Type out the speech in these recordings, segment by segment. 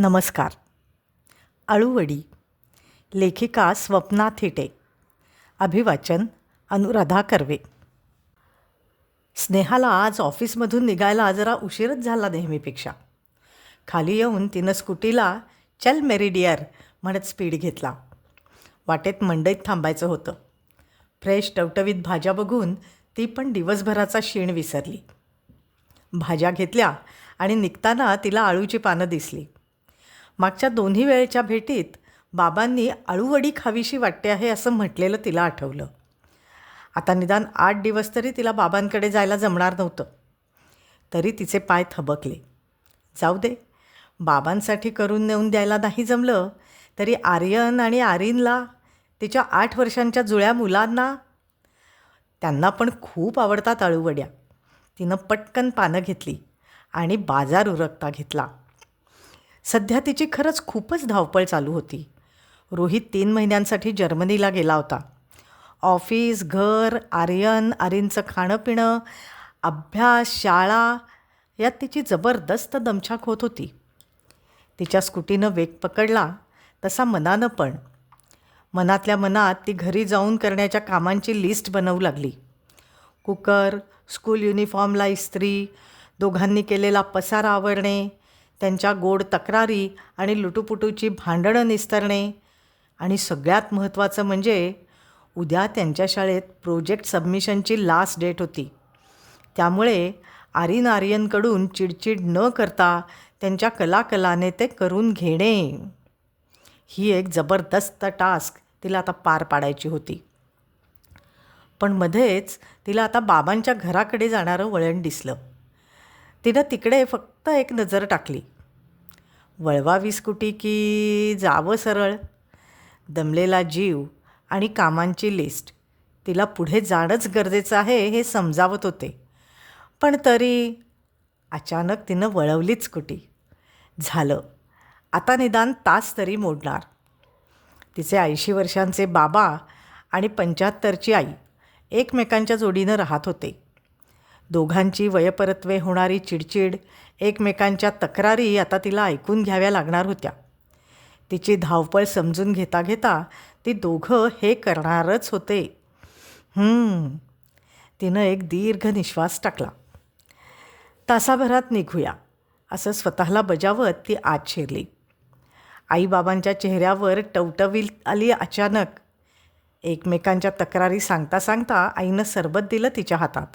नमस्कार. अळूवडी लेखिका स्वप्ना थिटे अभिवाचन अनुराधा कर्वे. स्नेहाला आज ऑफिसमधून निघायला जरा उशीरच झाला नेहमीपेक्षा. खाली येऊन तिनं स्कूटीला चल मेरिडियर म्हणत स्पीड घेतला. वाटेत मंडईत थांबायचं होतं. फ्रेश टवटवीत भाज्या बघून ती पण दिवसभराचा शीण विसरली. भाज्या घेतल्या आणि निघताना तिला आळूची पानं दिसली. मागच्या दोन्ही वेळेच्या भेटीत बाबांनी अळूवडी खावीशी वाटते आहे असं म्हटलेलं तिला आठवलं. आता निदान आठ दिवस तरी तिला बाबांकडे जायला जमणार नव्हतं. तरी तिचे पाय थबकले. जाऊ दे बाबांसाठी करून नेऊन द्यायला नाही जमलं तरी आर्यन आणि आरीनला तिच्या आठ वर्षांच्या जुळ्या मुलांना त्यांना पण खूप आवडतात अळूवड्या. तिनं पटकन पानं घेतली आणि बाजार उरकता घेतला. सध्या तिची खरंच खूपच धावपळ चालू होती. रोहित तीन महिन्यांसाठी जर्मनीला गेला होता. ऑफिस घर आर्यन आर्यनचं खाणं पिणं अभ्यास शाळा यात तिची जबरदस्त दमछाक होत होती. तिच्या स्कूटीनं वेग पकडला तसा मनानं पण. मनातल्या मनात ती घरी जाऊन करण्याच्या कामांची लिस्ट बनवू लागली. कुकर स्कूल युनिफॉर्मला इस्त्री दोघांनी केलेला पसारा आवरणे त्यांच्या गोड तक्रारी आणि लुटुपुटूची भांडणं निस्तरणे. आणि सगळ्यात महत्त्वाचं म्हणजे उद्या त्यांच्या शाळेत प्रोजेक्ट सबमिशनची लास्ट डेट होती. त्यामुळे आर्यन आर्यनकडून चिडचिड न करता त्यांच्या कलाकलाने ते करून घेणे. ही एक जबरदस्त टास्क तिला आता पार पाडायची होती. पण मध्येच तिला आता बाबांच्या घराकडे जाणारं वळण दिसलं. तिनं तिकडे फक्त एक नजर टाकली. वळवावी स्कुटी की जावं सरळ? दमलेला जीव आणि कामांची लिस्ट तिला पुढे जाणंच गरजेचं आहे हे समजावत होते. पण तरी अचानक तिनं वळवलीच स्कूटी. झालं. आता निदान तास तरी मोडणार. तिचे ऐंशी वर्षांचे बाबा आणि पंच्याहत्तरची आई एकमेकांच्या जोडीनं राहत होते. दोघांची वयपरत्वे होणारी चिडचिड एकमेकांच्या तक्रारी आता तिला ऐकून घ्याव्या लागणार होत्या. तिची धावपळ समजून घेता घेता ती दोघं हे करणारच होते. तिनं एक दीर्घ निश्वास टाकला. तासाभरात निघूया. असं स्वतःला बजावत ती आत शिरली. आईबाबांच्या चेहऱ्यावर टवटवी आली अचानक. एकमेकांच्या तक्रारी सांगता सांगता आईनं सरबत दिलं तिच्या हातात.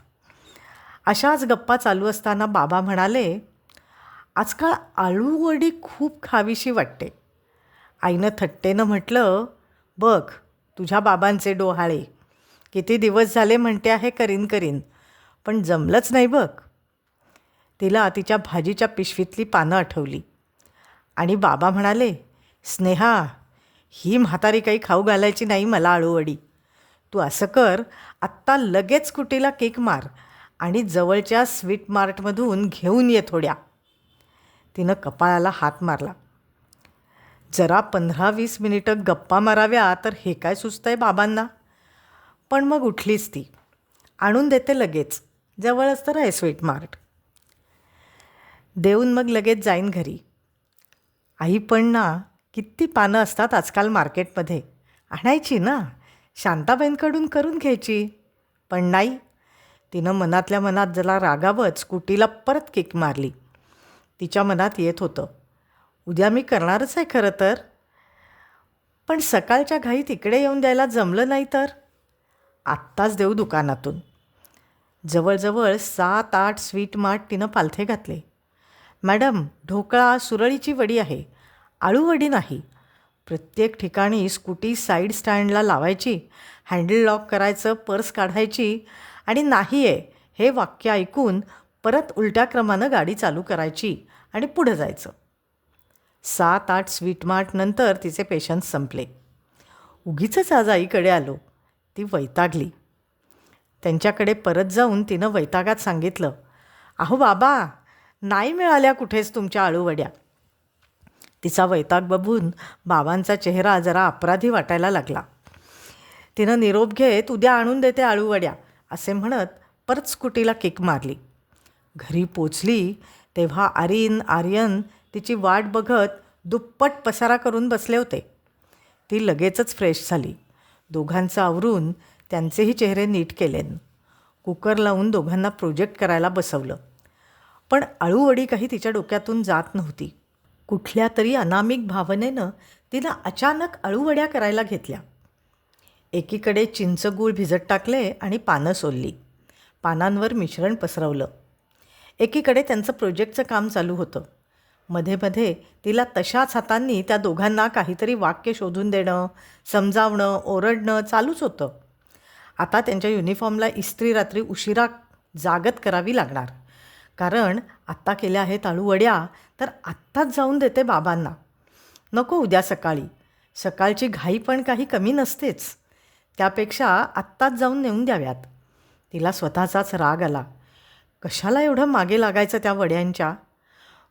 अशाच गप्पा चालू असताना बाबा म्हणाले आजकाल आळूवडी खूप खावीशी वाटते. आईनं थट्टेनं म्हटलं बघ तुझ्या बाबांचे डोहाळे. किती दिवस झाले म्हणते आहे करीन करीन पण जमलंच नाही बघ. तिला तिच्या भाजीच्या पिशवीतली पानं आठवली. आणि बाबा म्हणाले स्नेहा ही म्हातारी काही खाऊ घालायची नाही मला आळूवडी. तू असं कर आत्ता लगेच कुटीला केक मार आणि जवळच्या स्वीट मार्टमधून घेऊन ये थोड्या. तिनं कपाळाला हात मारला. जरा पंधरा वीस मिनिटं गप्पा माराव्या तर हे काय सुचतं आहे बाबांना? पण मग उठलीच ती. आणून देते लगेच. जवळच तर आहे स्वीट मार्ट. देऊन मग लगेच जाईन घरी. आई पण ना किती पानं असतात आजकाल मार्केटमध्ये. आणायची ना? शांताबाईंकडून करून घ्यायची. पण नाही. तिनं मनातल्या मनात जरा रागावत स्कूटीला परत किक मारली. तिच्या मनात येत होतं. उद्या मी करणारच आहे खरं तर. पण सकाळच्या घाईत इकडे येऊन द्यायला जमलं नाही तर? आत्ताच देऊ दुकानातून. जवळजवळ सात आठ स्वीट मार्ट तिनं पालथे घातले. मॅडम ढोकळा सुरळीची वडी आहे. आळूवडी नाही. प्रत्येक ठिकाणी स्कूटी साईड स्टँडला लावायची हँडल लॉक करायचं पर्स काढायची आणि नाही आहे हे वाक्य ऐकून परत उलट्या क्रमानं गाडी चालू करायची आणि पुढं जायचं. सात आठ स्वीट मार्टनंतर तिचे पेशन्स संपले. उगीचच आज आईकडे आलो. ती वैतागली. त्यांच्याकडे परत जाऊन तिनं वैतागात सांगितलं अहो बाबा नाही मिळाल्या कुठेच तुमच्या आळूवड्या. तिचा वैताग बघून बाबांचा चेहरा जरा अपराधी वाटायला लागला. तिनं निरोप घेत उद्या आणून देते आळूवड्या असे म्हणत परत स्कूटीला किक मारली. घरी पोचली तेव्हा आरीन आर्यन तिची वाट बघत दुप्पट पसारा करून बसले होते. ती लगेचच फ्रेश झाली. दोघांचं आवरून त्यांचेही चेहरे नीट केलेन. कुकर लावून दोघांना प्रोजेक्ट करायला बसवलं. पण अळूवडी काही तिच्या डोक्यातून जात नव्हती. कुठल्या तरी अनामिक भावनेनं तिनं अचानक अळूवड्या करायला घेतल्या. एकीकडे चिंचगूळ भिजत टाकले आणि पानं सोलली. पानांवर मिश्रण पसरवलं. एकीकडे त्यांचं प्रोजेक्टचं काम चालू होतं. मध्ये मध्ये तिला तशाच हातांनी त्या दोघांना काहीतरी वाक्य शोधून देणं समजावणं ओरडणं चालूच होतं. आता त्यांच्या युनिफॉर्मला इस्त्री रात्री उशिरा जागत करावी लागणार. कारण आत्ता केल्या आहेत अळूवड्या तर आत्ताच जाऊन देते बाबांना. नको उद्या सकाळी. सकाळची घाई पण काही कमी नसतेच. त्यापेक्षा आत्ताच जाऊन नेऊन द्याव्यात. तिला स्वतःचाच राग आला. कशाला एवढं मागे लागायचं त्या वड्यांच्या?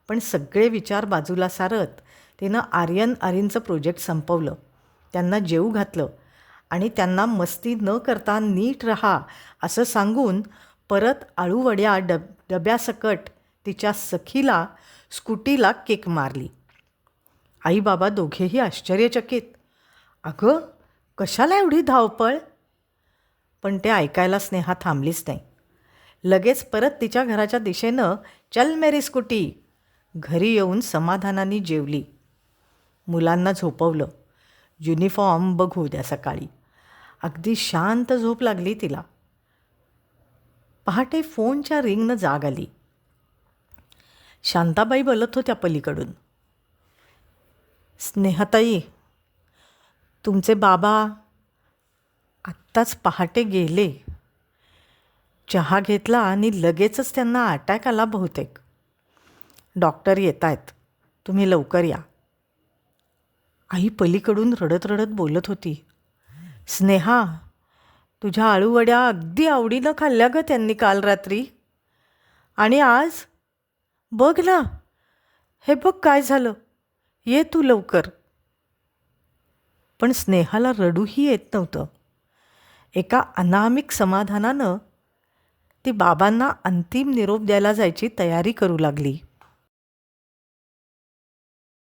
पण सगळे विचार बाजूला सारत तिनं आर्यन आर्यनचं प्रोजेक्ट संपवलं. त्यांना जेऊ घातलं. आणि त्यांना मस्ती न करता नीट रहा असं सांगून परत आळूवड्या डब डब्यासकट तिच्या सखीला स्कूटीला केक मारली. आई बाबा दोघेही आश्चर्यचकित. अगं कशाला एवढी धावपळ? पण ते ऐकायला स्नेहा थांबलीच नाही. लगेच परत तिच्या घराच्या दिशेनं चल मेरी स्कूटी. घरी येऊन समाधानाने जेवली. मुलांना झोपवलं. युनिफॉर्म बघू द्या सकाळी. अगदी शांत झोप लागली तिला. पहाटे फोनच्या रिंगनं जाग आली. शांताबाई बोलत होत्या पलीकडून. स्नेहताई तुमचे बाबा आत्ताच पहाटे गेले. चहा घेतला आणि लगेचच त्यांना अटॅक आला बहुतेक. डॉक्टर येत आहेत तुम्ही लवकर या. आई पलीकडून रडत रडत बोलत होती. स्नेहा तुझ्या आळूवड्या अगदी आवडीनं खाल्ल्या ग त्यांनी काल रात्री. आणि आज? बघ ना. हे बघ काय झालं. ये तू लवकर. पण स्नेहाला रडूही येत नव्हतं. एका अनामिक समाधानानं ती बाबांना अंतिम निरोप द्यायला जायची तयारी करू लागली.